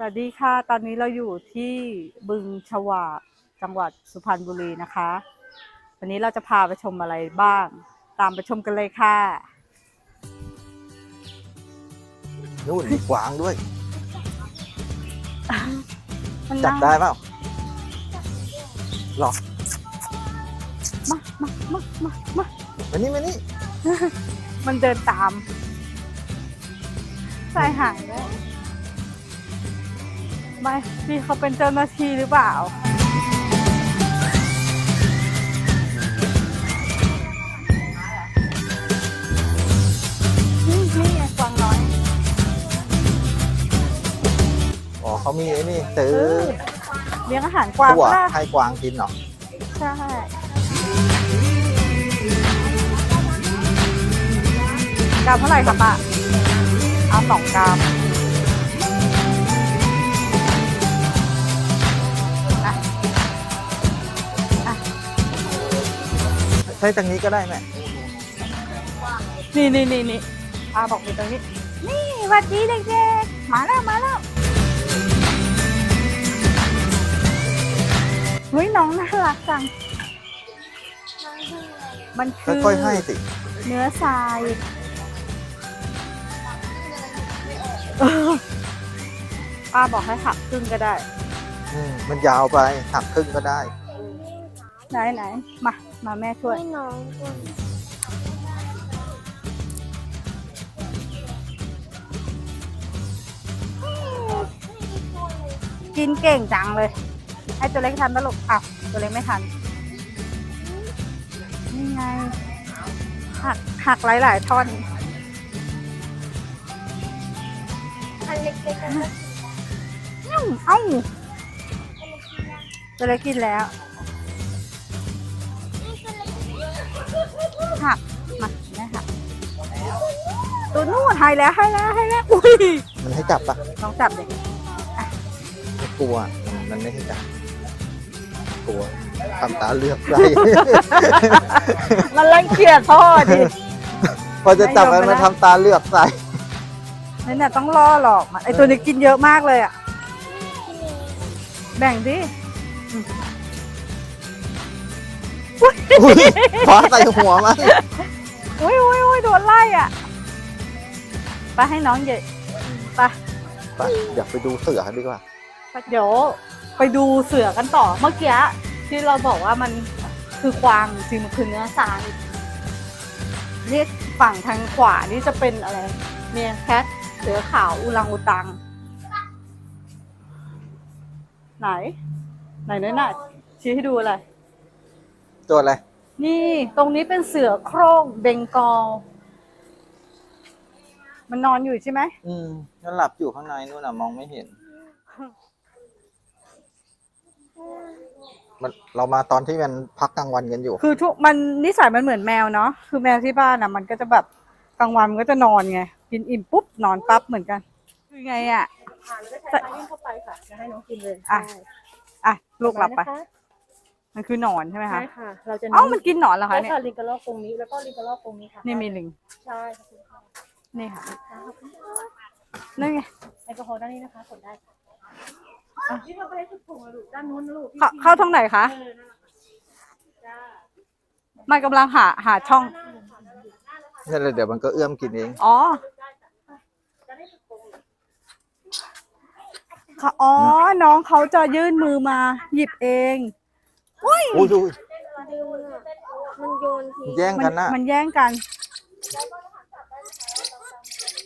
สวัสดีค่ะ ตอนนี้เราอยู่ที่บึงฉวากจังหวัดสุพรรณบุรีนะคะ วันนี้เราจะพาไปชมอะไรบ้าง ตามไปชมกันเลยค่ะนู่นมีกวางด้วย มันจับน่าได้เปล่าหรอมามามามามามานี่มานี่มันเดินตามสายหายแล้ว ไม่พี่เขาเป็นเจ้าหน้าที่หรือเปล่า นี่นี่ไงกวางน้อย อ๋อเขามีไอ้นี่ซื้อเออเลี้ยงอาหารกวางตัวก็ได้ให้กวางกินเหรอ ใช่ กรัมเท่าไหร่ครับป้าเอาสองกรัม ใช้ตรงนี้ก็ได้แม่นี่นี่นี่นี่ป้าบอกอยู่ตรงนี้ นี่หวัดดีเด็กๆ มาแล้วมาแล้วเฮ้ยน้องน่ารักจัง มันคือค่อยๆให้สิ เนื้อทรายเออป้าบอกให้หักครึ่งก็ได้ อืมมันยาวไปหักครึ่งก็ได้ ไหนไหนมา มาแม่ช่วยให้น้องด้วยกินเก่งจังเลยให้ตัวเล็กทันปะลูกอ้าวตัวเล็กไม่ทันนี่ไงหักหักหลายๆท่อนอันเล็กๆกันนะเอ้าเอ้าตัวเล็กกินแล้ว หักมาแม่หักตัวนู่นให้แล้วให้แล้วให้แล้วอุ้ยมันให้จับปะลองจับเลยไม่กลัว มันไม่ให้จับกลัวทำตาเลือกได้ มันรังเกียจพ่อดิพอจะจับมันไม่ยอมไปมันนะทำตาเลือกใส่นั่นน่ะต้องล่อหลอกมันไอตัวนี้กินเยอะมากเลยอะ แบ่งดิ อุ๊ยขอใส่หัวมันอุ้ยอุ้ยอุ้ยโดนไล่อะ ไปให้น้องเยไปไปอยากไปดูเสือดีกว่า เดี๋ยวไปดูเสือกันต่อ เมื่อกี้ที่เราบอกว่ามันคือกวางจริงมันคือเนื้อทรายนี่ฝั่งทางขวานี่จะเป็นอะไร เมียแคทเสือขาวอุลังอุตัง ไหน ไหนไหนไหนชี้ให้ดูอะไร ตัวอะไร นี่ตรงนี้เป็นเสือโคร่งเบงกอล มันนอนอยู่ใช่ไหม อืมนั่นหลับอยู่ข้างในนู่นน่ะมองไม่เห็น มันเรามาตอนที่มันพักกลางวันกันอยู่ คือทุกมันนิสัยมันเหมือนแมวเนาะ คือแมวที่บ้านนะมันก็จะแบบกลางวันมันก็จะนอนไง กินอิ่มปุ๊บนอนปั๊บเหมือนกัน คือไงอะ ผ่านแล้วก็ใช้ไม้ยื่นเข้าไปค่ะจะให้น้องกินเลยอะ อะลูกหลับไปนะคะ มันคือหนอนใช่ไหมคะใช่ค่ะ เราจะเอ้ามันกินหนอนเหรอคะใช่เนี่ยค่ะลิงกระรอกตรงนี้แล้วก็ลิงกระรอกตรงนี้ค่ะนี่มีลิงใช่ค่ะนี่ค่ะขอบคุณค่ะนั่นไงแอลกอฮอล์ด้านนี้นะคะกดได้ค่ะอะนี่เราไปให้สุดโถงอะลูกด้านนู้นนะลูกเข้าเข้าทางไหนคะเออนั่นแหละค่ะจ้ามันกำลังหาหาช่อง นั่นแหละเดี๋ยวมันก็เอื้อมกินเอง อ๋อค่ะอ๋อ น้องเขาจะยื่นมือมา หยิบเอง อุ้ยดูดึงอะมันโยนทีแย่งมักันนะมันแย่งกัน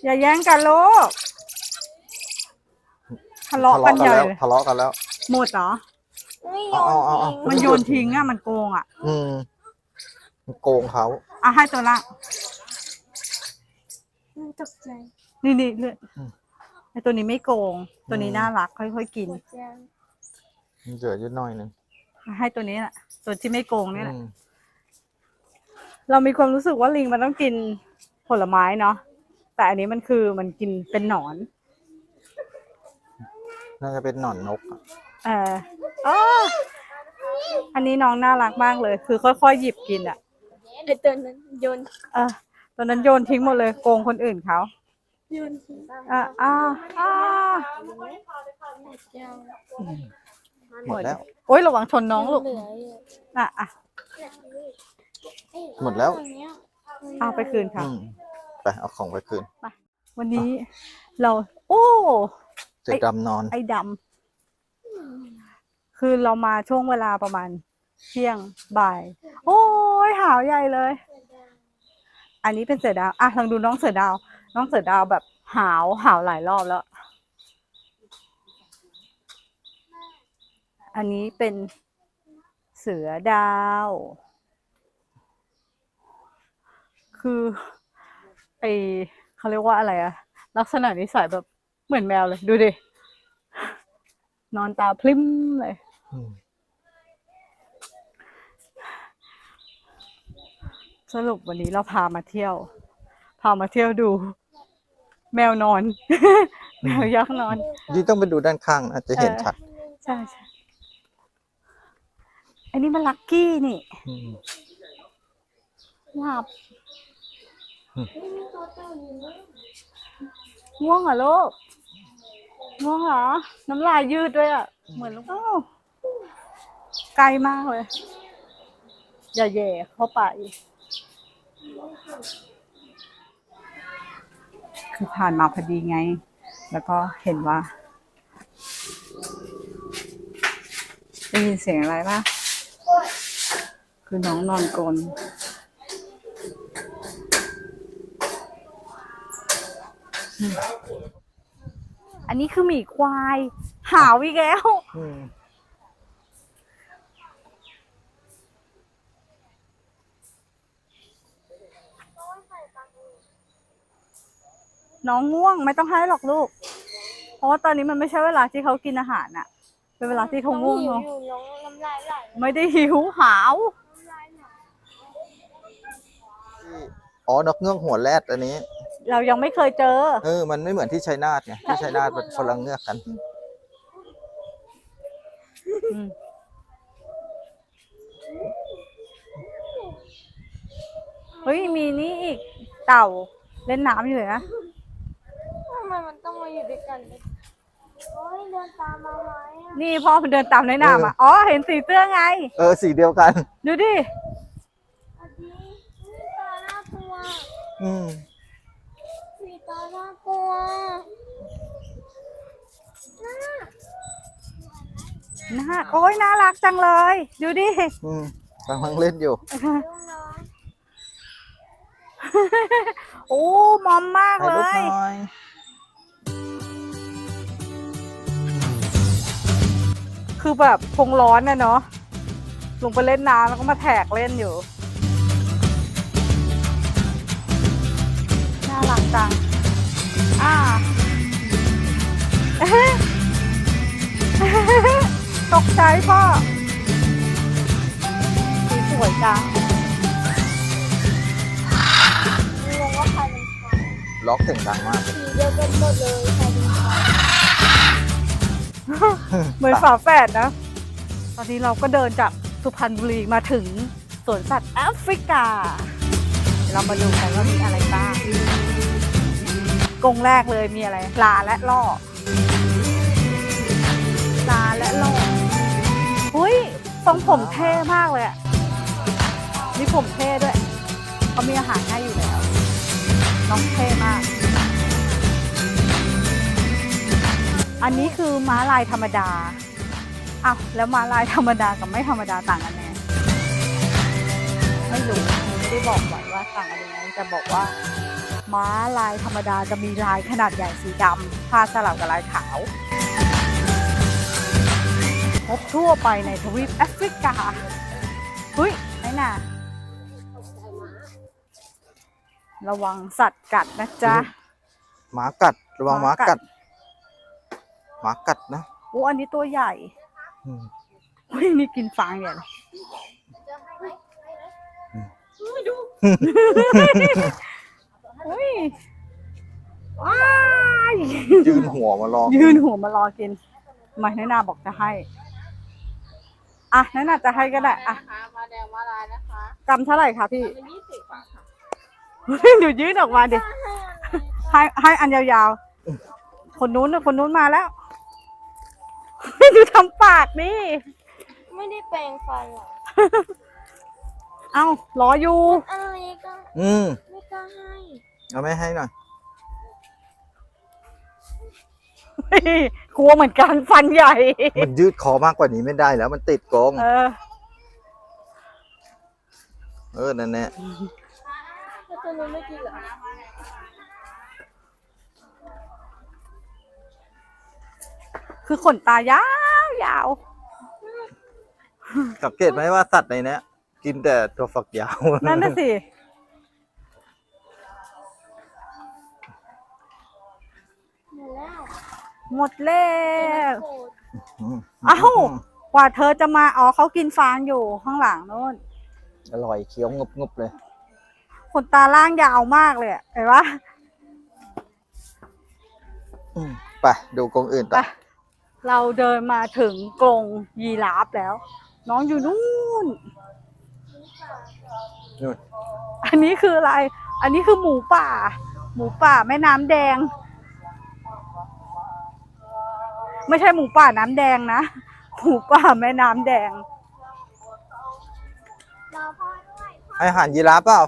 อย่าแย่งกันลูกทะเลาะกันใหญ่แล้วเลยทะเลาะกันแล้ว หมดเหรอ ไม่โยเอานเอาเอา ทิ้งมันโยนทิ้งอะมันโกงอะอืมมันโกงเขาอะให้ตัวละมันตกใจนี่นี่เลือดไอตัวนี้ไม่โกง ตัวนี้น่ารักค่อยๆกินหมดยังมันเหลืออยู่หน่อยหนึง ให้ตัวนี้แหละตัวที่ไม่โกงนี่แหละอืมเรามีความรู้สึกว่าลิงมันต้องกินผลไม้เนาะแต่อันนี้มันคือมันกินเป็นหนอน น่าจะเป็นหนอนนกอะเอออ๋ออันนี้น้องน่ารักมากเลย คือค่อยๆหยิบกินอะไอตัวนั้นโยนเออตอนนั้นโยนทิ้งหมดเลยโกงคนอื่นเขาโยนทิ้งบ้างอ่าอ่าอ่ายัง หมดแล้ว โอ้ยระวังชนน้องลูกเหลืออยู่อะอะ หมดแล้วอันเนี้ยเอาไปคืนค่ะ อืมไปเอาของไปคืน วันนี้เรา โอ้ เสือดำนอน ไอ้ดำคือเรามาช่วงเวลาประมาณเที่ยงบ่าย โอ้ยหาวใหญ่เลย อันนี้เป็นเสือดาว อะลองดูน้องเสือดาว น้องเสือดาวแบบหาวหาวหลายรอบแล้ว อันนี้เป็นเสือดาว คือไอเขาเรียกว่าอะไรอะลักษณะนิสัยแบบเหมือนแมวเลย ดูดิ นอนตาพริ้มเลยอืมสรุปวันนี้เราพามาเที่ยว พามาเที่ยวดู แมวนอน แมวยักษ์นอนยี่ต้องไปดูด้านข้างนะจะเห็นเออชัด ใช่ใช่ อันนี้มันลักกี้นี่อืมหลับง่วงเหรอลูกง่วงเหรอ น้ำลายยืดด้วยอะ เหมือนลูกอ้าวไกลมากเลย อย่าแย่เข้าไป คือผ่านมาพอดีไง แล้วก็เห็นว่าได้ยินเสียงอะไรปะ คือน้องนอนกลนอืมอันนี้คือหมีควาย หาวอีกแล้ว อืมน้องง่วงไม่ต้องให้หรอกลูก เพราะว่าตอนนี้มันไม่ใช่เวลาที่เขากินอาหารน่ะเป็นเวลาที่เขาง่วงน้อเนาะหิวอยู่น้องน้ำลายไหล ไม่ได้หิวหาวน้ำลายไหล อ๋อนกเงือกหัวแรดอันนี้ เรายังไม่เคยเจอ เออ มันไม่เหมือนที่ชัยนาทไงที่ชัยนาทเป็นคนละเงือกกัน อืมเฮ้ยมีนี่อีกเต่าเล่นน้ำอยู่เลยนะ ทำไมมันต้องมาอยู่ด้วยกันเลยโอ้ยเดินตามมาไหมอะนี่พ่อมันเดินตามในน้ำอะ อ๋อ เห็นสีเสื้อไง เออ สีเดียวกัน ดูดิ อันนี้สีตาน่ากลัว อืมสีตาน่ากลัวน่าน่าโอ้ยน่ารักจังเลย ดูดิอืมกำลังเล่นอยู่ ลูกน้องโอ้มอมมากถ่ายเลรูปหย น่อย คือแบบคงร้อนนะเนาะลงไปเล่นน้ำแล้วก็มาแทกเล่นอยู่ น่ารักจัง อ่าตกใจพ่อสีสวยจังงงว่าใครเป็นใครล็อกเสียงดังมากเลยสีเดียวกันหมดเลยใครเป็นใครเหมือนฝาแฝดนะ ตอนนี้เราก็เดินจากสุพรรณบุรีมาถึงสวนสัตว์แอฟริกา เรามาดูกันว่ามีอะไรบ้าง กงแรกเลยมีอะไรปลาและล่อปลาและล่อหุ้ยทรงผมเท่มากเลยอะมีผมเท่ด้วยเขามีอาหารให้อยู่แล้ว น้องเท่มาก อันนี้คือม้าลายธรรมดาอ้าวแล้วม้าลายธรรมดากับไม่ธรรมดาต่างกันไงไม่รู้ไม่ได้บอกไว้ว่าต่างกันยังไงแต่บอกว่า ม้าลายธรรมดาจะมีลายขนาดใหญ่สีดำพาดสลับกับลายขาว พบทั่วไปในทวีปแอฟริกาเฮ้ยไหนน่ะ ระวังสัตว์กัดนะจ๊ะ หมากัด ระวังหหมามากักัด ด หมากัดนะโอ้อันนี้ตัวใหญ่อืมเฮ้ยนี่กินฟางใหญ่เลย เฮ้ยว้ายยืนหัวมารอยืนหัวมารอกินทำไมน้อยนาบอกจะให้ อะน้อยนาจะให้ก็ได้อะนะคะมาแดงมาลายนะคะกำเท่าไหร่คะพี่เป็นยี่สิบบาทค่ะเฮ้ยหนูยื่นออกมาดิให้ให้อันยาวๆ คนนู้นน่ะคนนู้นมาแล้วทำปากนี่ไม่ได้แปรงฟันหรอกเอ้ารออยู่อะไรก็อืมไม่กล้าให้ เอาไม่ให้หน่อย กลัวเหมือนกันฟันใหญ่ มันยืดคอมากกว่านี้ไม่ได้แล้ว มันติดกรง เออ เออ นั่นแหละแล้วตัวนู้นไม่กินเหรอคือขนตายาวยาวสังเกตไหมว่าสัตว์ในเนี้ยกินแต่ตัวฝักยาว นั่นน่ะสิ หมดแล้วหมดแล้วโกรธอืมเอ้ากว่าเธอจะมาอ๋อเขากินฟางอยู่ข้างหลังนู้นอร่อยเคี้ยวงบงบๆเลยขนตาล่างยาวมากเลยอะเห็นปะอืมไปดูกรงอื่นต่ไปอเราเดินมาถึงกรงยีราฟแล้ว น้องอยู่นู่นนู่นอันนี้คืออะไร อันนี้คือหมูป่า หมูป่าแม่น้ำแดง ไม่ใช่หมูป่าน้ำแดงนะ หมูป่าแม่น้ำแดง รอพ่อด้วยให้อาหารยีราฟเปล่า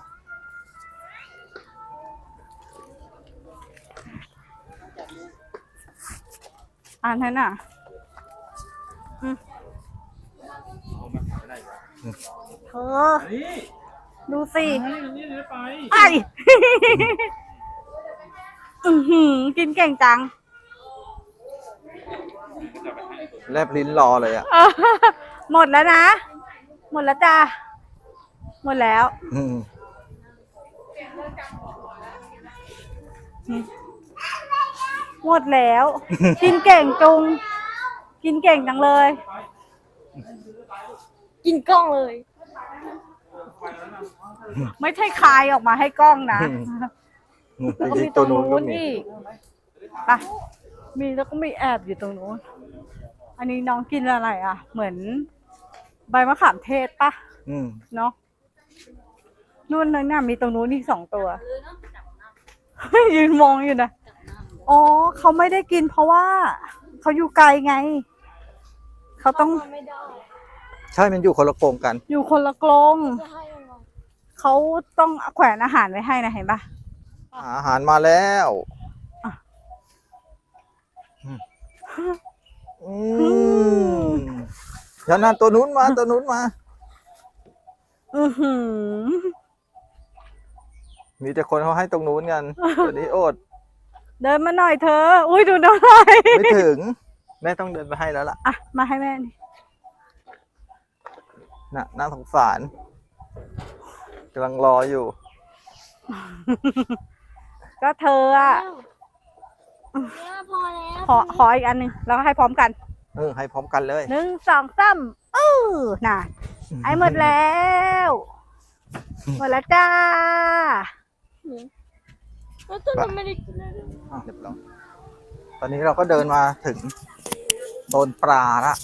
อันนั้นอะอืมเธอดูสิไอ อือหือกินเก่งจัง แลบลิ้นรอเลยอะเออหมดแล้วนะ หมดแล้วจ้า หมดแล้ว อืมหมดแล้ว กินเก่งจุง กินเก่งจังเลย กินกล้องเลย ไม่ใช่คายออกมาให้กล้องนะนู่นแล้วก็ไปมีที่ตรตัวงนู้นก็นู้นมีอีกไปมีแล้วก็มีแอบอยู่ตรงนู้น อันนี้น้องกินอะไรอะ เหมือน ใบมะขามเทศปะอืมเนาะนู่นนั่นน่ะมีตรงนู้นอีกสองตัวยืนมองอยู่นะอ๋อเขาไม่ได้กินเพราะว่า เขาอยู่ไกลไง เขาต้องทำไม่ได้ใช่ มันอยู่คนละกรงกัน อยู่คนละกรงจะให้ยังไงเขาต้องแขวนอาหารไว้ให้นะเห็นปะอาหารมาแล้ว อะอืมอืมเดี๋ยวนั้นตัวนู้นมาตัวนู้นมา อือหือมีแต่คนเขาให้ตรงนู้นกันตัวนี้อด เดินมาหน่อยเธอ อุ้ยดูน้องหน่อยไม่ถึง แม่ต้องเดินไปให้แล้วล่ะ อะ มาให้แม่นี่น่ะน่าสงสารกำลังรออยู่ ก็เธออะ เนี่ยพอแล้วขอขออีกอันหนึ่งแล้วก็ให้พร้อมกันเออ ให้พร้อมกันเลยหนึ่งสองสามเออน่ะไอ้หมดแล้ว หมดแล้วจ้าแล้วตัวนู้นไม่ได้กินอะไรเลยอะเรียบร้อยตอนนี้เราก็เดินมาถึงโซนปลาละ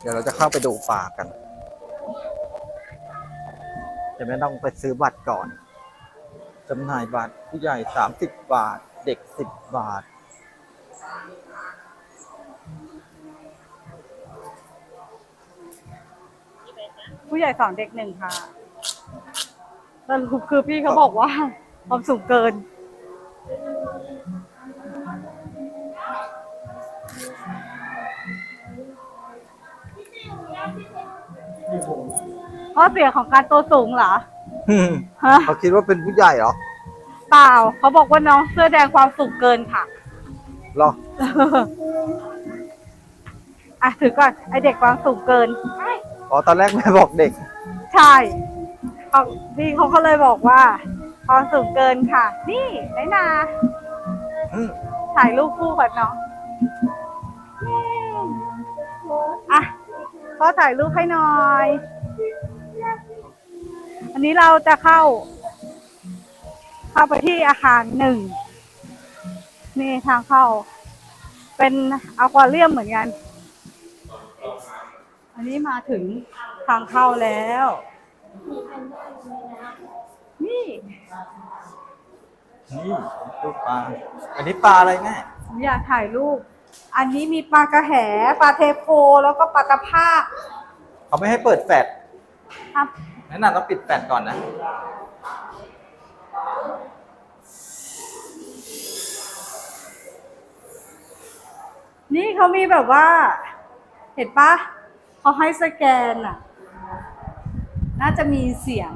เดี๋ยวเราจะเข้าไปดูปลากัน จะไม่ต้องไปซื้อบัตรก่อนจำหน่ายบัตรผู้ใหญ่สามสิบบาท เด็กสิบบาท ผู้ใหญ่สองเด็กหนึ่งค่ะสรุปคือพี่เขาบอกว่าความสูงเกินเพราะเสียงของการตัวสูงเหรอฮะเขาคิดว่าเป็นผู้ใหญ่เหรอ เปล่าเขาบอกว่าน้องเสื้อแดงความสูงเกินค่ะเหรอ อะถือก่อนไอเด็กความสูงเกิน อ๋อ ตอนแรกแม่บอกเด็ก ใช่เขาพี่เขาก็เลยบอกว่า ความสูงเกินค่ะ นี่ไนนาอืมถ่ายรูปคู่กับน้องอะก็ถ่ายรูปให้หน่อย อันนี้เราจะเข้า เข้าไปที่อาคารหนึ่งนี่ทางเข้า เป็นอควาเรียมเหมือนกัน อันนี้มาถึงทางเข้าแล้ว นี่นี่ดูปลา อันนี้ปลาอะไรแม่ผมอยากถ่ายรูป อันนี้มีปลากระแหปลาเทโพแล้วก็ปลาตะภาคเขาไม่ให้เปิดแฟลชครับแนะนำต้องปิดแฟลชก่อนนะ นี่เขามีแบบว่า เห็นปะเขาให้สแกนอะ น่าจะมีเสียง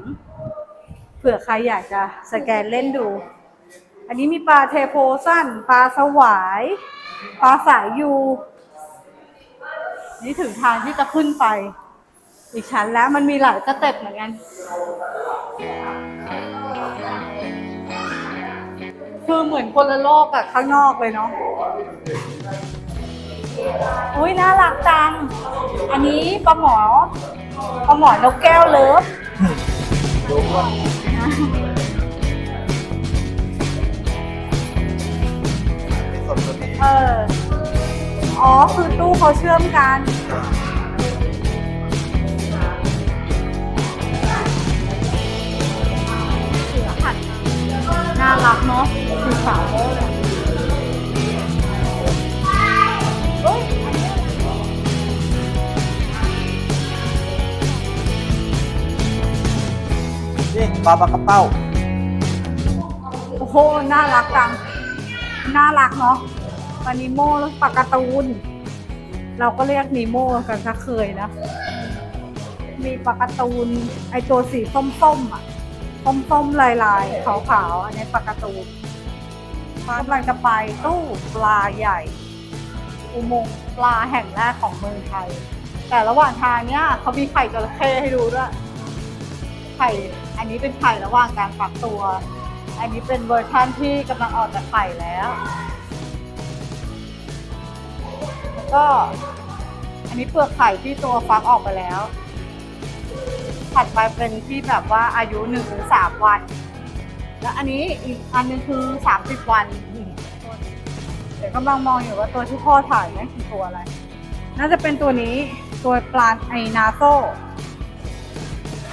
เผื่อใครอยากจะสแกนเล่นดู อันนี้มีปลาเทโพสั้น ปลาสวาย ปลาสายยูนี่ถึงทางที่จะขึ้นไป อีกชั้นแล้วมันมีหลายสเต็ปเหมือนกัน คือเหมือนคนละโลกกับข้างนอกเลยเนาะ อุ้ยน่ารักจัง อันนี้ปลาหมอปลาหมอนกแก้วเลิฟเออ อ๋อ คือตู้เขาเชื่อมกัน เสือหัดน่ารักเนาะสีขาวเลย ปลาปลากระเป้า โอ้โห น่ารักจัง น่ารักเนาะปลานิโมแล้วปลาการ์ตูน เราก็เรียกนิโมกันถ้าเคยนะ มีปลาการ์ตูน ไอตัวสีส้มๆอะ ส้มๆ ลายๆ ขาวๆ อันนี้ปลาการ์ตูนกำลังจะไปตู้ปลาใหญ่ อุโมงค์ปลาแห่งแรกของเมืองไทย แต่ระหว่างทางเนี้ยเขามีไข่จระเข้ให้ดูด้วย ไข่อันนี้เป็นไข่ระหว่างการฟักตัว อันนี้เป็นเวอร์ชั่นที่กำลังออกจากไข่แล้ว แล้วก็อันนี้เปลือกไข่ที่ตัวฟักออกไปแล้ว ถัดไปเป็นที่แบบว่าอายุหนึ่งถึงสามวัน แล้วอันนี้อีกอันหนึงคือสามสิบวันเดี๋ยวกำลังมองอยู่ว่าตัวที่พ่อถ่ายนี่นคือตัวอะไร น่าจะเป็นตัวนี้ตัวปลาไอนาโซ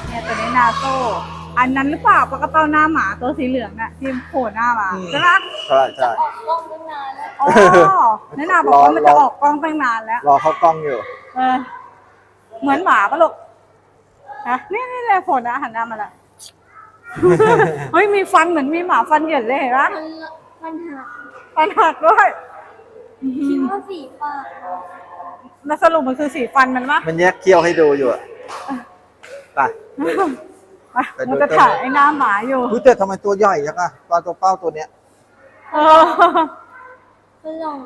เนี่ยตัวนี้นาโซอันนั้นหรือเปล่าปลากระเป๋าหน้าหมาตัวสีเหลืองน่ะที่โผล่หน้ามาอืมใช่ปะใช่ใช่ออกกล้องตั้งนานแล้วอ๋อนั่นน่ะบอกว่ามันจะออกกล้องตั้งนานแล้ว รอเข้ากล้องอยู่ เออ เหมือนหมาปะลูกฮะนี่นี่เลยโผล่หน้าหันหน้ามาละเฮ้ยมีฟันเหมือนมีหมาฟันเหยินเลยเห็นปะมันมันหักฟันหักด้วยอื้อหืคิดอว่าสีปากแล้วสรุปมันคือสีฟันมันปะมันแยกเคี้ยวให้ดูอยู่อะไปไป มันจะถ่ายไอ้หน้าหมาอยู่รู้แต่ทำไมตัวใหญ่จังอะปลาตัวเป้าตัวเนี้ยเออก็ลอง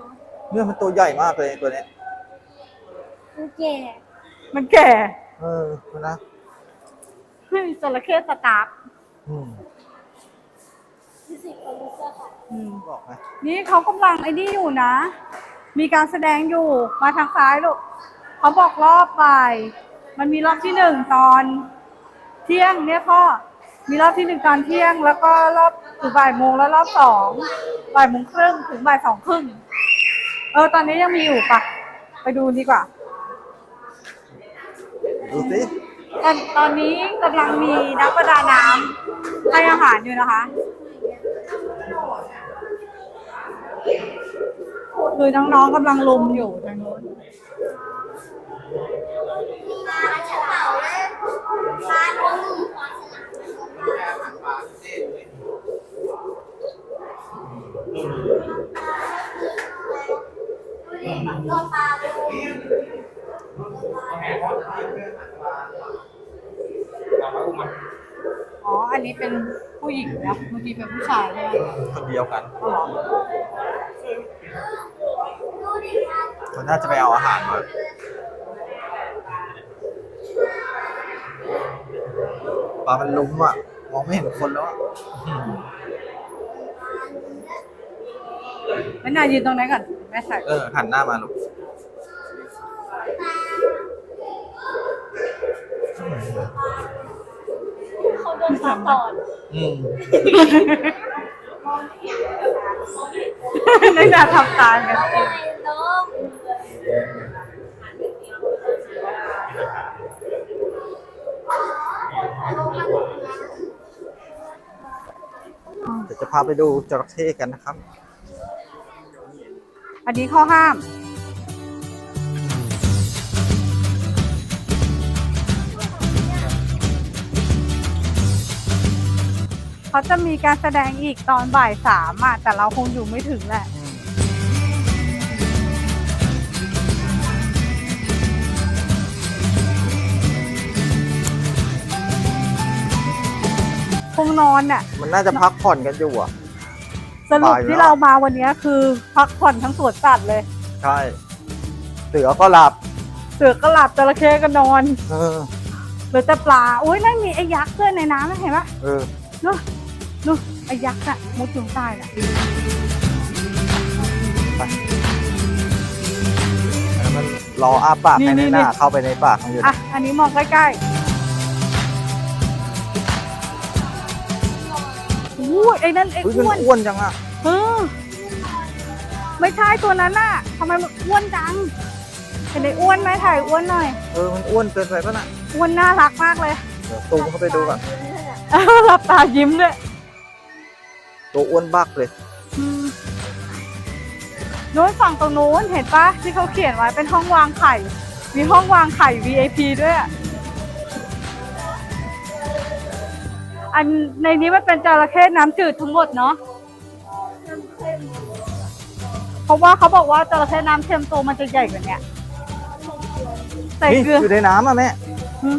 เนี่ยมันตัวใหญ่มากเลยตัวเนี้ยมันแก่มันแก่ เออนะเฮ้ยจระเข้สตาร์ฟอืมที่สิบคนรู้จักค่ะอืมบอกไหมนี่เขากำลังไอ้นี่อยู่นะ มีการแสดงอยู่มาทางซ้ายลูกเขาบอกรอบบ่ายมันมีรอบที่หนึ่งตอน เที่ยงเนี่ยพ่อมีรอบที่หนึ่งตอนเที่ยง แล้วก็รอบถึงบ่ายโมงแล้วรอบสองบ่ายโมงครึ่งถึงบ่ายสองครึ่งเออตอนนี้ยังมีอยู่ปะไปดูดีกว่าดูสิตอนตอนนี้กำลังมีนักประดาน้ำให้อาหารอยู่นะคะคือน้องๆกำลังลุมอยู่ทางนู้น อ๋อ อันนี้เป็นผู้หญิงนะเมื่อกี้เป็นผู้ชายใช่ไหมคนเดียวกันอ๋อเหรอมันน่าจะไปเอาอาหารมาปลามันลุ้มอะ มองไม่เห็นคนแล้วอะแม่นายยืนตรงไหนก่อน แม่ถ่ายเออ หันหน้ามาลูกเขาโดนตาต่อนอืมไม่น่าทำตามกันทำไมน้อง ดี๋ยวจะพาไปดูจระเข้กันนะครับ อันนี้ข้อห้ามเขาจะมีการแสดงอีกตอนบ่ายสามอะแต่เราคงอยู่ไม่ถึงแหละ คงนอนน่ะ มันน่าจะพักผ่อนกันอยู่อะ สรุปบ่ายแล้วที่เรามาวันนี้คือพักผ่อนทั้งสวนสัตว์เลย ใช่ เสือก็หลับ เสือก็หลับจระเข้ก็นอน เออเหลือแต่ปลาอุ้ยนั่นมีไอ้ยักษ์ด้วยในน้ำนะเห็นปะเออนู่นนู่นไอ้ยักษ์น่ะมุดอยู่ใต้น่ะแล้วมันรออ้าปากให้ในหน้าเข้าไปในปากมันอยู่ อะ อันนี้มองใกล้ๆ อู้ยไอ้นั่นไอ้อุ้ยมันอ้วนอ้วนจังอะเออไม่ใช่ตัวนั้นน่ะทำไมมันอ้วนจังเห็นไอ้อ้วนไหมถ่ายอ้วนหน่อย เออมันอ้วนเกินไปป่ะน่ะอ้วนน่ารักมากเลย เดี๋ยวซูมเข้าไปดูก่อนหลับตายิ้มด้วยตัวอ้วนบักเลย อืมนู้นฝั่งตรงนู้นเห็นปะที่เขาเขียนไว้เป็นห้องวางไข่ มีห้องวางไข่ VIP ด้วยอะ อันในนี้มันเป็นจระเข้น้ำจืดทั้งหมดเนาะเพราะว่าเขาบอกว่าจระเข้น้ำเค็มตัวมันจะใหญ่กว่าเนี้ยใส่นี่เกลืออยู่ในน้ำอะแม่อืม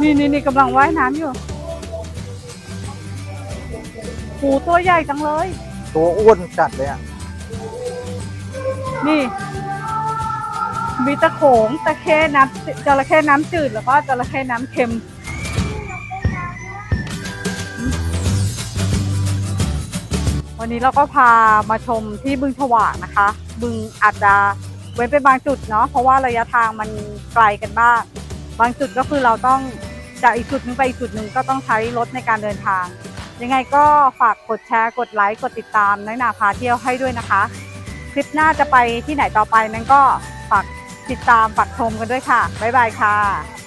นี่นี่นี่กำลังว่ายน้ำอยู่หูตัวใหญ่จังเลย ตัวอ้วนจัดเลยอะนี่ มีตะโขงตะเข้น้ำจระเข้น้ำจืดแล้วก็จระเข้น้ำเค็ม วันนี้เราก็พามาชมที่บึงฉวากนะคะ บึงอาจจะเว้นไปบางจุดเนาะเพราะว่าระยะทางมันไกลกันบ้างบางจุดก็คือเราต้องจากอีกจุดหนึงไปอีกจุดหนึ่งก็ต้องใช้รถในการเดินทาง ยังไงก็ฝากกดแชร์กดไลค์กดติดตามน้อยหนาพาเที่ยวให้ด้วยนะคะ คลิปหน้าจะไปที่ไหนต่อไปนั้นก็ฝากติดตามฝากชมกันด้วยค่ะบ๊ายบายค่ะ